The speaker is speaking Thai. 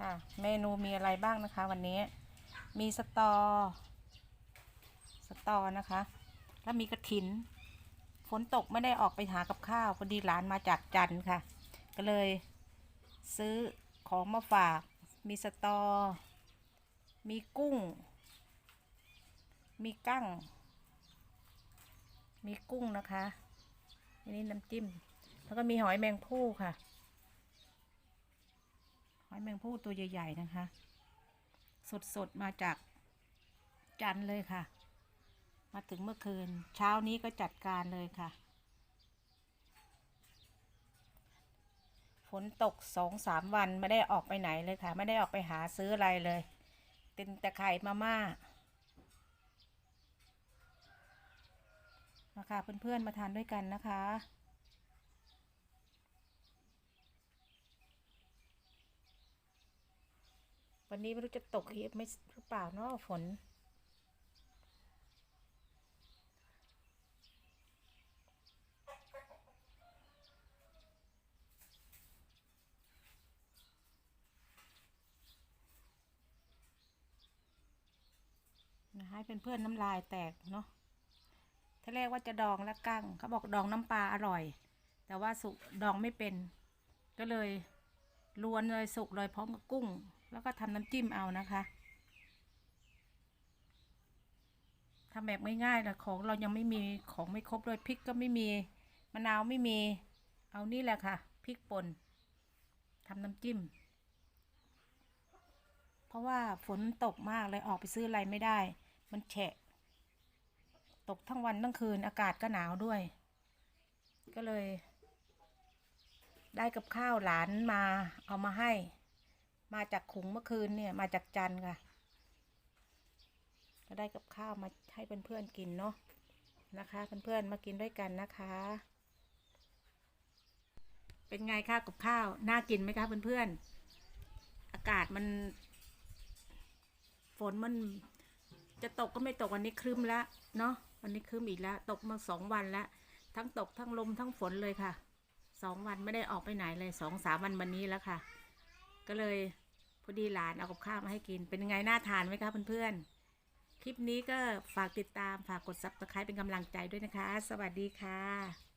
ค่ะเมนูมีอะไรบ้างนะคะวันนี้มีสตอ สตอนะคะ แล้วมีกระถิน ฝนตกไม่ได้ออกไปหากับข้าวพอดีหลานมาจากจันค่ะ ก็เลยซื้อของมาฝาก มีสตอ มีกุ้ง มีกั้ง มีกุ้งนะคะอันนี้น้ำจิ้ม แล้วก็มีหอยแมงภู่ค่ะ หอยแมงภู่ตัวใหญ่ ๆ นะคะ สดๆ มาจากจันเลยค่ะ มาถึงเมื่อคืน เช้านี้ก็จัดการเลยค่ะ ฝนตกสองสามวันไม่ได้ออกไปไหนเลยค่ะ ไม่ได้ออกไปหาซื้ออะไรเลยเป็นแต่ไข่มาม่ามาค่ะเพื่อนๆมาทานด้วยกันนะคะ วันนี้ไม่รู้จะตกอีกไม่หรือเปล่าเนาะฝนนะให้เป็นเพื่อนน้ำลายแตกเนาะถ้าแรกว่าจะดองและกั้งเขาบอกดองน้ำปลาอร่อย แต่ว่าสุกดองไม่เป็น ก็เลยลวนเลยสุกเลยพร้อมกับกุ้ง แล้วก็ทำน้ำจิ้มเอานะคะทำแบบง่ายๆนะของเรายังไม่มีของไม่ครบเลยพริกก็ไม่มีมะนาวไม่มีเอานี่แหละค่ะพริกป่นทำน้ำจิ้ม เพราะว่าฝนตกมากเลยออกไปซื้ออะไรไม่ได้ มันแฉะ ตกทั้งวันทั้งคืนอากาศก็หนาวด้วย ก็เลย ได้กับข้าวหลานมาเอามาให้ มาจากขุงเมื่อคืนเนี่ยมาจากจันค่ะ ก็ได้กับข้าวมาให้เพื่อนๆกินเนาะนะคะเพื่อนๆมากินด้วยกันนะคะ เป็นไงคะกับข้าวน่ากินไหมคะเพื่อนๆอากาศมัน ฝนมันจะตกก็ไม่ตกวันนี้ครึ้มแล้วเนาะวันนี้ครึ้มอีกแล้ว ตกมาสองวันแล้ว ทั้งตกทั้งลมทั้งฝนเลยค่ะสองวันไม่ได้ออกไปไหนเลยสองสามวันวันนี้แล้วค่ะ ก็เลยพอดีหลานเอากับข้าวมาให้กิน เป็นยังไงน่าทานไหมคะเพื่อนๆ คลิปนี้ก็ฝากติดตามฝากกดซับสไครต์เป็นกำลังใจด้วยนะคะ สวัสดีค่ะ